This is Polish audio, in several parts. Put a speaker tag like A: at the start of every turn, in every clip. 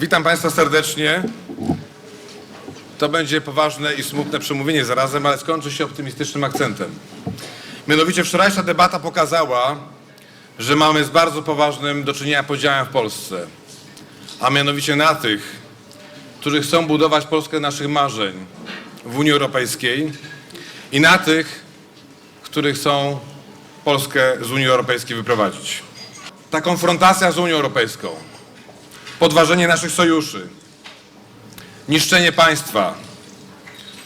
A: Witam Państwa serdecznie. To będzie poważne i smutne przemówienie zarazem, ale skończy się optymistycznym akcentem. Mianowicie wczorajsza debata pokazała, że mamy z bardzo poważnym do czynienia podziałem w Polsce. A mianowicie na tych, którzy chcą budować Polskę naszych marzeń w Unii Europejskiej i na tych, którzy chcą Polskę z Unii Europejskiej wyprowadzić. Ta konfrontacja z Unią Europejską, podważenie naszych sojuszy, niszczenie państwa,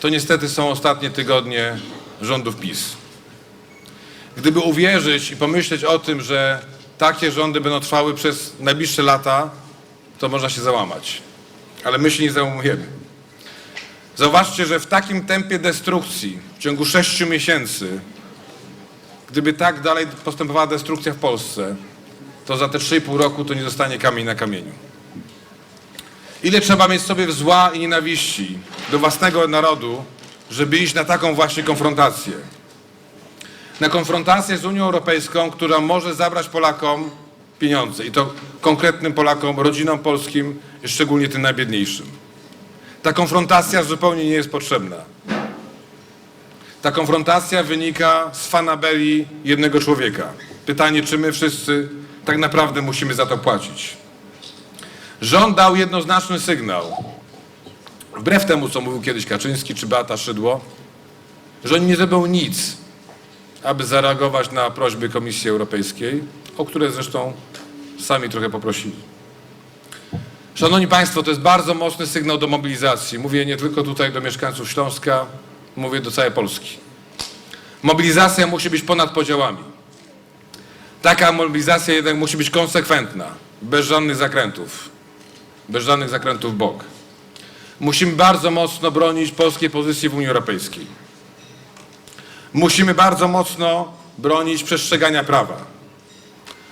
A: to niestety są ostatnie tygodnie rządów PiS. Gdyby uwierzyć i pomyśleć o tym, że takie rządy będą trwały przez najbliższe lata, to można się załamać. Ale my się nie załamujemy. Zauważcie, że w takim tempie destrukcji w ciągu sześciu miesięcy, gdyby tak dalej postępowała destrukcja w Polsce, to za te 3,5 roku to nie zostanie kamień na kamieniu. Ile trzeba mieć sobie zła i nienawiści do własnego narodu, żeby iść na taką właśnie konfrontację? Na konfrontację z Unią Europejską, która może zabrać Polakom pieniądze i to konkretnym Polakom, rodzinom polskim, szczególnie tym najbiedniejszym. Ta konfrontacja zupełnie nie jest potrzebna. Ta konfrontacja wynika z fanaberii jednego człowieka. Pytanie, czy my wszyscy tak naprawdę musimy za to płacić. Rząd dał jednoznaczny sygnał, wbrew temu, co mówił kiedyś Kaczyński czy Beata Szydło, że nie zrobią nic, aby zareagować na prośby Komisji Europejskiej, o które zresztą sami trochę poprosili. Szanowni Państwo, to jest bardzo mocny sygnał do mobilizacji. Mówię nie tylko tutaj do mieszkańców Śląska, mówię do całej Polski. Mobilizacja musi być ponad podziałami. Taka mobilizacja jednak musi być konsekwentna, bez żadnych zakrętów, bez żadnych zakrętów bok. Musimy bardzo mocno bronić polskiej pozycji w Unii Europejskiej. Musimy bardzo mocno bronić przestrzegania prawa.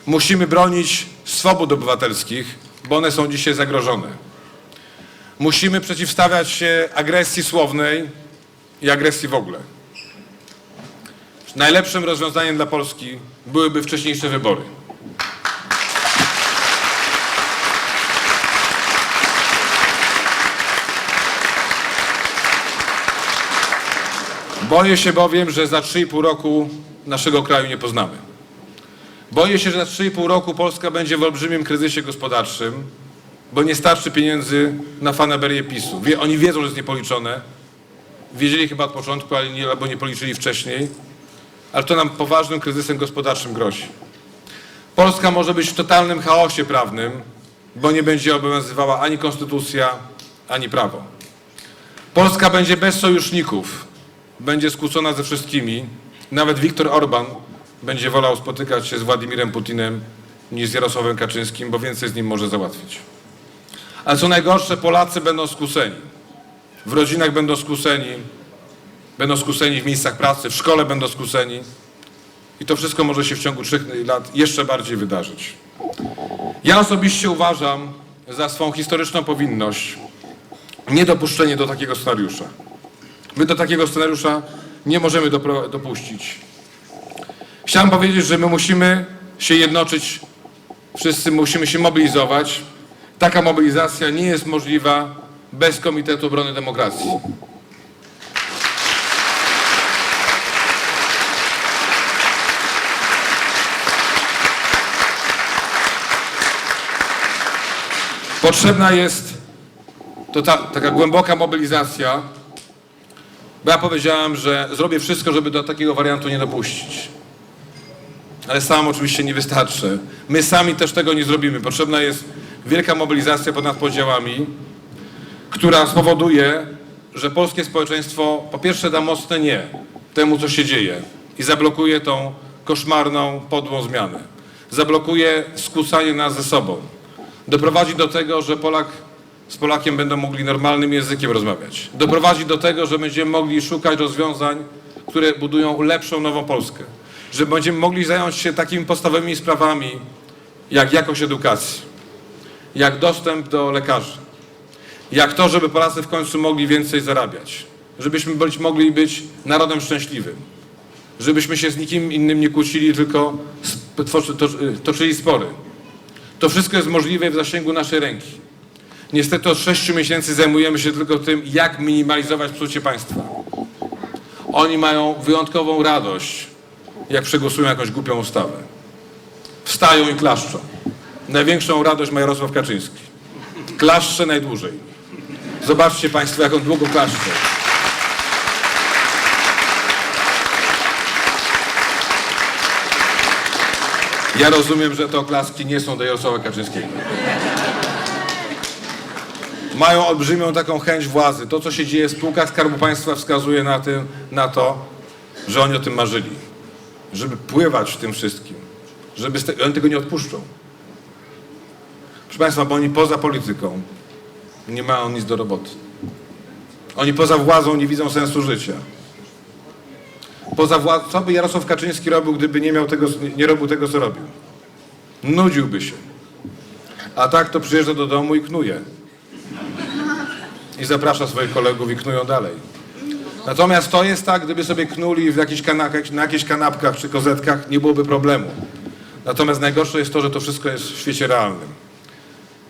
A: Musimy bronić swobód obywatelskich, bo one są dzisiaj zagrożone. Musimy przeciwstawiać się agresji słownej i agresji w ogóle. Najlepszym rozwiązaniem dla Polski byłyby wcześniejsze wybory. Boję się bowiem, że za 3,5 roku naszego kraju nie poznamy. Boję się, że za 3,5 roku Polska będzie w olbrzymim kryzysie gospodarczym, bo nie starczy pieniędzy na fanaberię PiSu. Wie, oni wiedzą, że jest niepoliczone. Wiedzieli chyba od początku, ale nie, albo nie policzyli wcześniej. Ale to nam poważnym kryzysem gospodarczym grozi. Polska może być w totalnym chaosie prawnym, bo nie będzie obowiązywała ani konstytucja, ani prawo. Polska będzie bez sojuszników, będzie skłócona ze wszystkimi. Nawet Viktor Orban będzie wolał spotykać się z Władimirem Putinem niż z Jarosławem Kaczyńskim, bo więcej z nim może załatwić. Ale co najgorsze, Polacy będą skłóceni. W rodzinach będą skłóceni, będą skłóceni w miejscach pracy, w szkole będą skłóceni. I to wszystko może się w ciągu trzech lat jeszcze bardziej wydarzyć. Ja osobiście uważam za swą historyczną powinność niedopuszczenie do takiego scenariusza. My do takiego scenariusza nie możemy dopuścić. Chciałem powiedzieć, że my musimy się jednoczyć, wszyscy musimy się mobilizować. Taka mobilizacja nie jest możliwa bez Komitetu Obrony Demokracji. Potrzebna jest to ta, taka głęboka mobilizacja, bo ja powiedziałem, że zrobię wszystko, żeby do takiego wariantu nie dopuścić. Ale sam oczywiście nie wystarczy. My sami też tego nie zrobimy. Potrzebna jest wielka mobilizacja ponad podziałami, która spowoduje, że polskie społeczeństwo po pierwsze da mocne nie temu, co się dzieje i zablokuje tą koszmarną, podłą zmianę. Zablokuje skłócanie nas ze sobą. Doprowadzi do tego, że Polak z Polakiem będą mogli normalnym językiem rozmawiać. Doprowadzi do tego, że będziemy mogli szukać rozwiązań, które budują lepszą, nową Polskę. Że będziemy mogli zająć się takimi podstawowymi sprawami, jak jakość edukacji, jak dostęp do lekarzy, jak to, żeby Polacy w końcu mogli więcej zarabiać, żebyśmy być, mogli być narodem szczęśliwym, żebyśmy się z nikim innym nie kłócili, tylko to- toczyli spory. To wszystko jest możliwe w zasięgu naszej ręki. Niestety od 6 miesięcy zajmujemy się tylko tym, jak minimalizować psucie państwa. Oni mają wyjątkową radość, jak przegłosują jakąś głupią ustawę. Wstają i klaszczą. Największą radość ma Jarosław Kaczyński. Klaszcze najdłużej. Zobaczcie Państwo, jak on długo klaszcze. Ja rozumiem, że te oklaski nie są do Jarosława Kaczyńskiego. Mają olbrzymią taką chęć władzy. To, co się dzieje w spółkach Skarbu Państwa wskazuje na, tym, na to, że oni o tym marzyli. Żeby pływać w tym wszystkim. Żeby te, oni tego nie odpuszczą. Proszę Państwa, bo oni poza polityką nie mają nic do roboty. Oni poza władzą nie widzą sensu życia. Poza władzą, co by Jarosław Kaczyński robił, gdyby nie miał tego, nie robił tego, co robił? Nudziłby się. A tak to przyjeżdża do domu i knuje. I zaprasza swoich kolegów i knują dalej. Natomiast to jest tak, gdyby sobie knuli w jakichś kanapkach, na jakichś kanapkach czy kozetkach, nie byłoby problemu. Natomiast najgorsze jest to, że to wszystko jest w świecie realnym.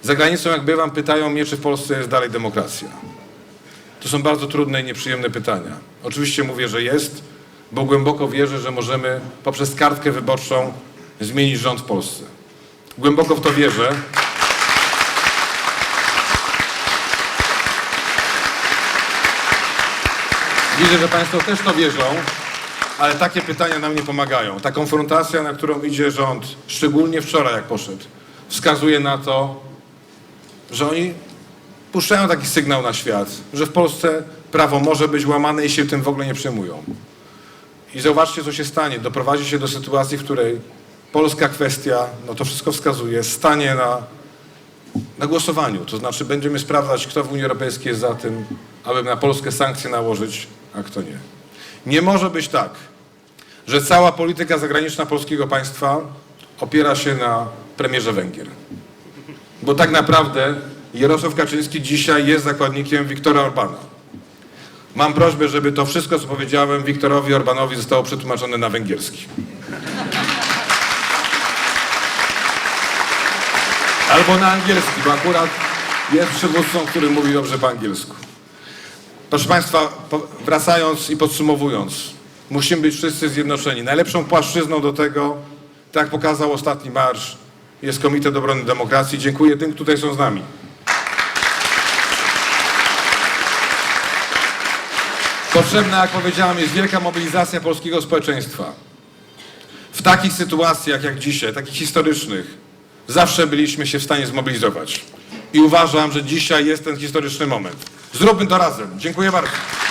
A: Za granicą, jak bywam, pytają mnie, czy w Polsce jest dalej demokracja. To są bardzo trudne i nieprzyjemne pytania. Oczywiście mówię, że jest, bo głęboko wierzę, że możemy poprzez kartkę wyborczą zmienić rząd w Polsce. Głęboko w to wierzę. Widzę, że Państwo też to wierzą, ale takie pytania nam nie pomagają. Ta konfrontacja, na którą idzie rząd, szczególnie wczoraj jak poszedł, wskazuje na to, że oni puszczają taki sygnał na świat, że w Polsce prawo może być łamane i się tym w ogóle nie przejmują. I zobaczcie, co się stanie. Doprowadzi się do sytuacji, w której polska kwestia, no to wszystko wskazuje, stanie na, na głosowaniu. To znaczy będziemy sprawdzać, kto w Unii Europejskiej jest za tym, aby na Polskę sankcje nałożyć, a kto nie. Nie może być tak, że cała polityka zagraniczna polskiego państwa opiera się na premierze Węgier. Bo tak naprawdę Jarosław Kaczyński dzisiaj jest zakładnikiem Wiktora Orbana. Mam prośbę, żeby to wszystko, co powiedziałem Wiktorowi Orbanowi zostało przetłumaczone na węgierski. Albo na angielski, bo akurat jest przywódcą, który mówi dobrze po angielsku. Proszę Państwa, wracając i podsumowując, musimy być wszyscy zjednoczeni. Najlepszą płaszczyzną do tego, tak pokazał ostatni marsz, jest Komitet Obrony Demokracji. Dziękuję tym, którzy tutaj są z nami. Potrzebna, jak powiedziałem, jest wielka mobilizacja polskiego społeczeństwa. W takich sytuacjach jak dzisiaj, takich historycznych, zawsze byliśmy się w stanie zmobilizować. I uważam, że dzisiaj jest ten historyczny moment. Zróbmy to razem. Dziękuję bardzo.